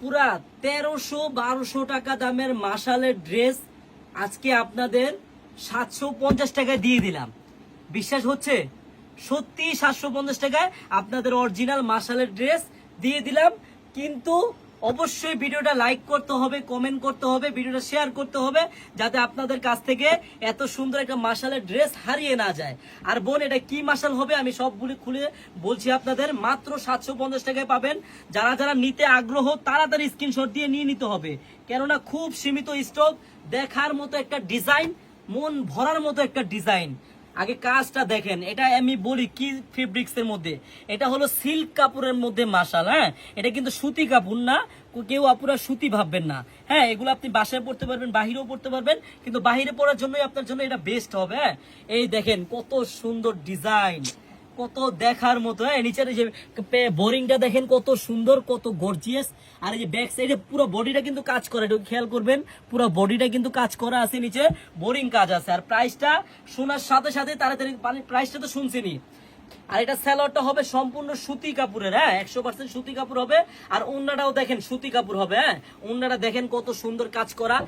পুরা তেরোশো বারোশো টাকা দামের মাসালের ড্রেস আজকে আপনাদের সাতশো পঞ্চাশ টাকায় দিয়ে দিলাম। বিশ্বাস হচ্ছে? সত্যি সাতশো পঞ্চাশ টাকায় আপনাদের অরিজিনাল মাসালের ড্রেস দিয়ে দিলাম, কিন্তু অবশ্যই ভিডিওটা লাইক করতে হবে কমেন্ট করতে হবে, ভিডিওটা শেয়ার করতে হবে, যাতে আপনাদের কাছ থেকে এত সুন্দর একটা মাসালের ড্রেস হারিয়ে না যায়। আর বোন, এটা কি মাসাল হবে আমি সবগুলি খুলে বলছি আপনাদের। মাত্র সাতশো পঞ্চাশ টাকায় পাবেন। যারা যারা নিতে আগ্রহ, তাড়াতাড়ি স্ক্রিনশট দিয়ে নিয়ে নিতে হবে। কেননা খুব সীমিত স্টক দেখার মতো একটা ডিজাইন মন ভরার মতো একটা ডিজাইন আগে কাজটা দেখেন, এটা আমি বলি কি ফেব্রিক্স এর মধ্যে? এটা হলো সিল্ক কাপড়ের মধ্যে মাসাল হ্যাঁ? এটা কিন্তু সুতি কাপড় না, কেউ আপনার সুতি ভাববেন না। হ্যাঁ এগুলো আপনি বাসায় পড়তে পারবেন, বাহিরেও পড়তে পারবেন, কিন্তু বাহিরে পড়ার জন্যই আপনার জন্য এটা বেস্ট হবে হ্যাঁ? এই দেখেন, কত সুন্দর ডিজাইন কত দেখার মতো হ্যাঁ? নিচের যে বোরিংটা দেখেন কত সুন্দর, কত গর্জিয়াস আর এই যে ব্যাক সাইডে পুরো বডিটা কিন্তু কাজ করে, একটু খেয়াল করবেন, পুরো বডিটা কিন্তু কাজ করা আছে, নিচে বোরিং কাজ আছে। আর প্রাইসটা শোনার সাথে সাথে তাড়াতাড়ি মানে প্রাইসটা তো শুনছেনি আর এটা স্যালোয়ারটা হবে সম্পূর্ণ সুতি কাপড়ের হ্যাঁ? একশো পার্সেন্ট সুতি কাপড় হবে। আর উন্নাটাও দেখেন সুতি কাপড় হবে হ্যাঁ? উন্নাটা দেখেন কত সুন্দর কাজ করা।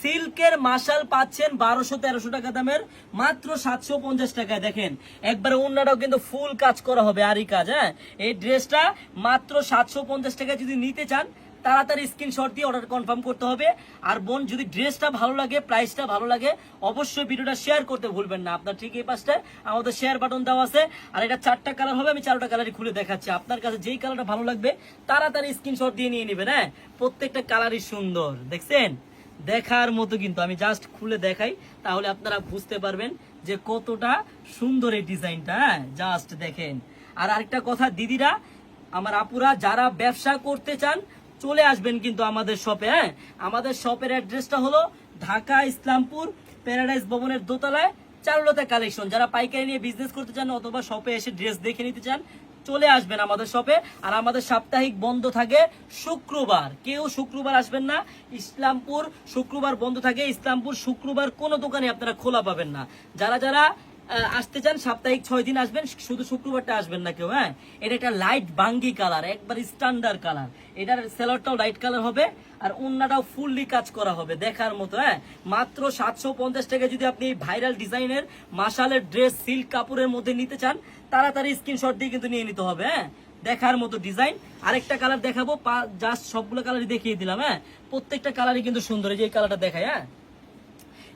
সিল্কের মাসাল পাচ্ছেন বারোশো তেরোশো টাকা দামের, মাত্র সাতশো পঞ্চাশ টাকায়, দেখেন। একবারে উন্নাটাও কিন্তু ফুল কাজ করা হবে আরই কাজ হ্যাঁ? এই ড্রেসটা মাত্র সাতশো পঞ্চাশ টাকায় যদি নিতে চান তাড়াতাড়ি স্ক্রিনশট দিয়ে অর্ডার কনফার্ম করতে হবে। আর বোন, যদি ড্রেসটা ভালো লাগে প্রাইসটা ভালো লাগে, অবশ্যই ভিডিওটা শেয়ার করতে ভুলবেন না। আপনার ঠিক এই পাশটায় আমাদের শেয়ার বাটন দেওয়া আছে। আর এটা চারটা কালার হবে, আমি চারটা কালারই খুলে দেখাচ্ছি। আপনার কাছে যেই কালারটা ভালো লাগবে, তাড়াতাড়ি স্ক্রিনশট দিয়ে নিয়ে নেবেন হ্যাঁ? প্রত্যেকটা কালারই সুন্দর, দেখছেন? দেখার মতো কিন্তু, আমি জাস্ট খুলে দেখাই, তাহলে আপনারা বুঝতে পারবেন যে কতটা সুন্দর এই ডিজাইনটা হ্যাঁ? জাস্ট দেখেন। আর আরেকটা কথা, দিদিরা, আমার আপুরা, যারা ব্যবসা করতে চান চলে আসবেন কিন্তু আমাদের শপে হ্যাঁ? আমাদের শপের অ্যাড্রেসটা হলো ঢাকা ইসলামপুর প্যারাডাইস ভবনের দোতলায় চারুলতা কালেকশন যারা পাইকারি নিয়ে বিজনেস করতে চান অথবা শপে এসে ড্রেস দেখে নিতে চান, চলে আসবেন আমাদের শপে আর আমাদের সাপ্তাহিক বন্ধ থাকে শুক্রবার। কেউ শুক্রবার আসবেন না, ইসলামপুর শুক্রবার বন্ধ থাকে। ইসলামপুর শুক্রবার কোনো দোকানে আপনারা খোলা পাবেন না। যারা যারা আসতে চান, সাপ্তাহিক ছয় দিন আসবেন শুধু শুক্রবারটা আসবেন না কেউ হ্যাঁ? এটা একটা লাইট বাঙ্গি কালার একবার স্ট্যান্ডার্ড কালার এটার সেলারটাও লাইট কালার হবে, আর অন্যটাও ফুললি কাজ করা হবে, দেখার মতো হ্যাঁ? মাত্র সাতশো পঞ্চাশ টাকা যদি আপনি ভাইরাল ডিজাইনের মাসালের ড্রেস সিল্ক কাপড়ের মধ্যে নিতে চান, তাড়াতাড়ি স্ক্রিনশট দিয়ে কিন্তু নিয়ে নিতে হবে হ্যাঁ? দেখার মতো ডিজাইন আরেকটা কালার দেখাবো জাস্ট সবগুলো কালারই দেখিয়ে দিলাম হ্যাঁ? প্রত্যেকটা কালারই কিন্তু সুন্দর, এই যে কালারটা দেখায় হ্যাঁ?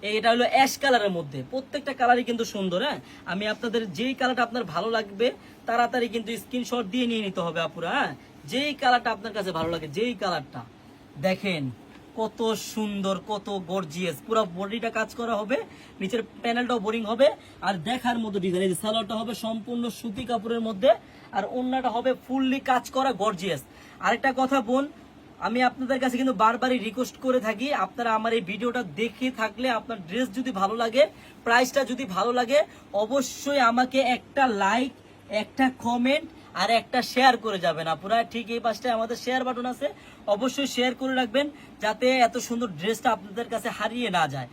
এটা হলো অ্যাশ কালারের মধ্যে। প্রত্যেকটা কালারই কিন্তু সুন্দর হ্যাঁ? আমি আপনাদের যেই কালারটা আপনার ভালো লাগবে, তাড়াতাড়ি কিন্তু স্ক্রিনশট দিয়ে নিয়ে নিতে হবে আপুরা হ্যাঁ? যেই কালারটা আপনার কাছে ভালো লাগে, যেই কালারটা দেখেন, কত সুন্দর, কত গর্জিয়াস পুরো বডিটা কাজ করা হবে, নিচের প্যানেলটাও বোরিং হবে, আর দেখার মতো ডিজাইন এই সালোয়ারটা হবে সম্পূর্ণ সুতি কাপড়ের মধ্যে, আর অন্যটা হবে ফুললি কাজ করা গর্জিয়াস আরেকটা কথা বোন আমি আপনাদের কাছে কিন্তু বারবারই রিকোয়েস্ট করে থাকি, আপনারা আমার এই ভিডিওটা দেখে থাকলে আপনার ড্রেস যদি ভালো লাগে প্রাইসটা যদি ভালো লাগে, অবশ্যই আমাকে একটা লাইক একটা কমেন্ট আর একটা শেয়ার করে যাবেন। আপনারা ঠিক এই পাশটায় আমাদের শেয়ার বাটন আছে, অবশ্যই শেয়ার করে রাখবেন, যাতে এত সুন্দর ড্রেসটা আপনাদের কাছে হারিয়ে না যায়।